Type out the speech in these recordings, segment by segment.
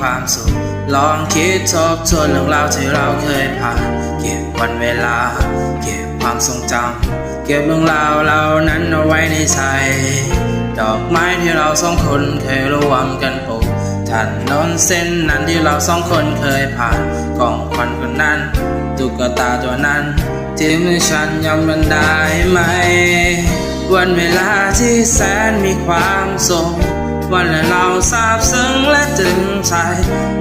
ความสุข ลองคิดทบทวนเรื่องราวที่เราเคยผ่าน เก็บวันเวลา เก็บความทรงจำเก็บเรื่องราวเหล่านั้นเอาไว้ในใจ ดอกไม้ที่เราสองคนเคยร่วมกันปลูกถนนเส้นนั้นที่เราสองคนเคยผ่านกล่องควันคนนั้นตุ๊กตาตัวนั้นที่มือฉันยังมันได้ไหม วันเวลาที่แสนมีความสุข วันและเราซาบซึ้งและตึงใจ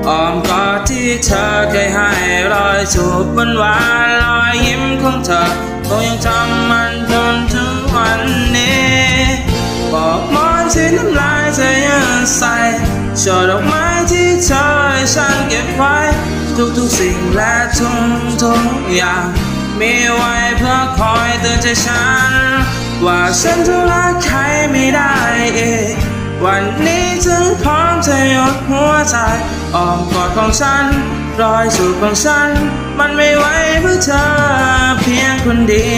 อ้อมกอดที่เธอเคยให้รอยจูบวานหวานรอยยิ้มของเธอคงยังจำมันจนถึงวันนี้บอกมอนที่น้ำลายเธอยังใส่ช่อดอกไม้ที่เธอให้ฉันเก็บไว้ ทุกๆสิ่งและทุกๆอย่าง มีไว้เพื่อคอยเตือนใจฉัน ว่าฉันจะรักใครไม่ได้ วันนี้ถึงพร้อมจะยดหัวใจอ้อมกอดของฉัน รอยจูบของฉัน มันไม่ไหวเพื่อเธอเพียงคนเดี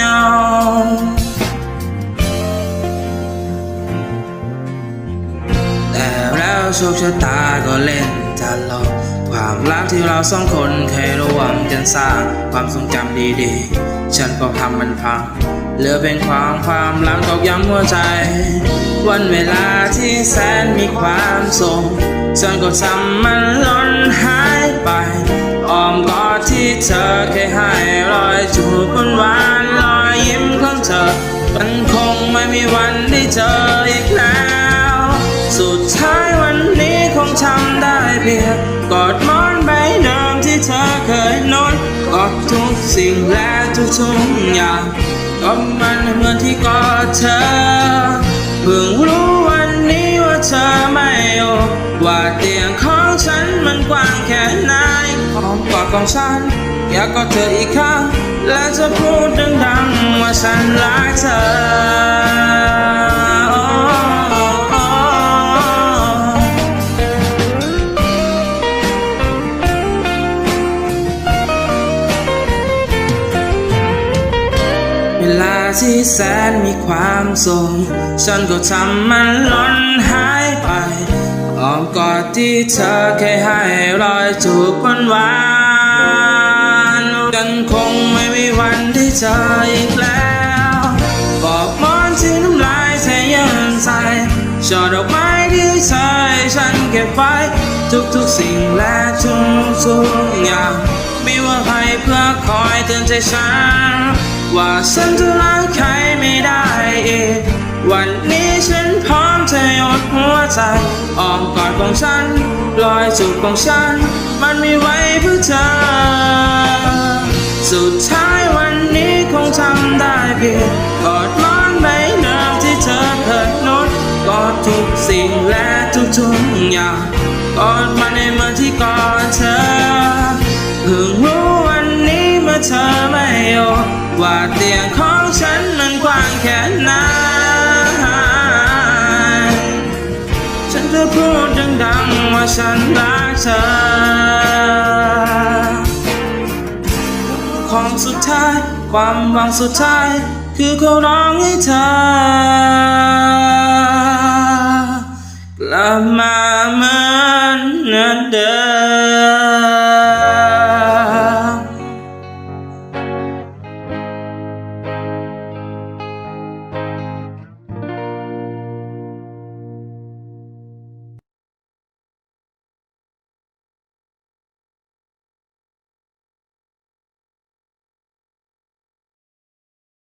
ยวแต่แล้วโชคชะตาก็เล่นจะหลอกความรักที่เราสองคนเคยร่วมกันสร้างความทรงจำดีๆ ฉันก็ทำมันพังเหลือเป็นความความหลังตอกย้ำหัวใจ วันเวลาที่แสนมีความสุขฉันก็ทำมันล่นหายไปอ้อมกอดที่เธอเคยให้รอยจูบนหวานรอยยิ้มของเธอ มันคงไม่มีวันได้เจออีกแล้ว สุดท้ายวันนี้คงทำได้เพียงกอดมอนใบเดิมที่เธอเคยนอนกอดทุกสิ่งและทุกทุกอย่างก็มันเหมือนที่กอดเธอ เพิ่งรู้วันนี้ว่าเธอไม่อยู่ว่าเตียงของฉันมันกว้างแค่ไหนหอมกอดของฉัน อยากกอดเธออีกครั้งและจะพูดดังๆว่าฉันรักเธอ ที่แสนมีความสุขฉันก็ทำมันล่นหายไปอ้อมกอดที่เธอเคยให้รอยจูบหวานวานๆกันคงไม่มีวันได้เจออีกแล้วบอกมอนที่น้ำลายเธอยังใส่ช่อดอกไม้ที่เธอให้ฉันเก็บไว้ทุกๆสิ่งและทุกๆอย่าง ไม่ว่าใครเพื่อคอยเตือนใจฉัน ว่าฉันจะรักใครไม่ได้อีก วันนี้ฉันพร้อมจะยดหัวใจอ้อมกอดของฉันรอยจูบของฉัน มันไม่ไหวเพื่อเธอ สุดท้ายวันนี้คงทำได้เพียงกอดหมอนใบเดิมที่เธอเคยนดกอดทุกสิ่งและทุกๆอย่างกอดมันในเมื่อที่กอด ว่าเตียงของฉันมันกว้างแค่ไหนฉันจะพูดดังๆว่าฉันรักเธอของสุดท้ายความหวังสุดท้าย คือเขาร้องให้เธอกลับมาเหมือนเดิม